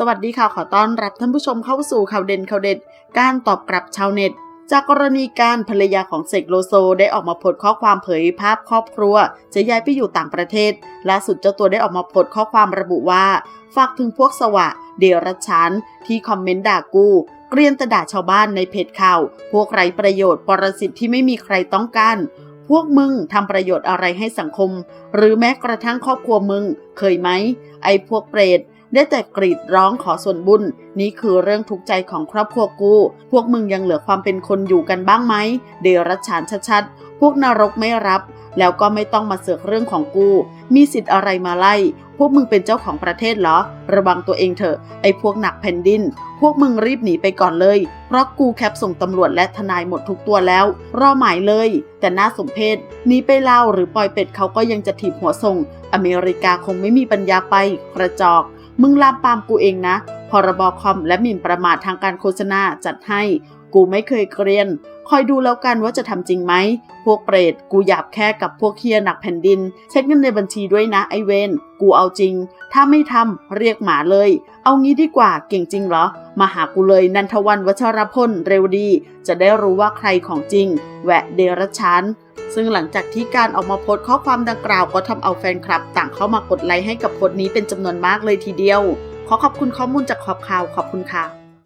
สวัสดีค่ะ ขอต้อนรับท่านผู้ชมเข้าสู่ข่าวเด่นข่าวเด็ด การตอบกลับชาวเน็ต จากกรณีการภรรยาของเสกโลโซ ได้ออกมาโพสข้อความเผยภาพครอบครัว จะย้ายไปอยู่ต่างประเทศล่าสุดเจ้าตัวได้ออกมาโพสข้อความระบุว่า ฝากถึงพวกสวะ เดรัจฉานที่คอมเมนต์ด่ากูเกรียนตะด่าชาวบ้านในเพจข่าว พวกไร้ประโยชน์ปรสิตที่ไม่มีใครต้องการพวกมึงทำประโยชน์อะไรให้สังคม หรือแม้กระทั่งครอบครัวมึง เคยไหม ไอ้พวกเปรต ได้แต่กรีดร้องขอส่วนบุญ นี่คือเรื่องทุกข์ใจของครอบครัวกู พวกมึงยังเหลือความเป็นคนอยู่กันบ้างไหม เดรัจฉานชัดๆ พวกนรกไม่รับ แล้วก็ไม่ต้องมาเสือกเรื่องของกู มีสิทธิ์อะไรมาไล่ พวกมึงเป็นเจ้าของประเทศเหรอ ระวังตัวเองเถอะ ไอ้พวกหนักแผ่นดิน พวกมึงรีบหนีไปก่อนเลย เพราะกูแคปส่งตำรวจและทนายหมดทุกตัวแล้ว รอหมายเลย แต่น่าสมเพชหนีไปเล่าหรือปล่อยเป็ดเขาก็ยังจะถีบหัวส่ง อเมริกาคงไม่มีปัญญาไป กระจอก มึงลามปามกูเองนะ พรบคอมและหมิ่นประมาททางการโฆษณาจัดให้ กูไม่เคยเกรียน คอยดูแล้วกันว่าจะทำจริงไหม พวกเปรต กูหยาบแค่กับพวกเคียหนักแผ่นดิน เช็คเงินในบัญชีด้วยนะไอเวน กูเอาจริง ถ้าไม่ทำเรียกหมาเลย เอางี้ดีกว่า เก่งจริงเหรอ มาหากูเลยนันทวันวัชรพลเร็วดี จะได้รู้ว่าใครของจริง แหวะเดรัจฉาน ซึ่งหลังจากที่การออกมาโพสต์ข้อความดังกล่าวก็ทำเอาแฟนคลับ ต่างเข้ามากดไลค์ให้กับโพสต์นี้เป็นจำนวนมากเลยทีเดียว ขอขอบคุณข้อมูลจากขอบข่าวขอบคุณค่ะ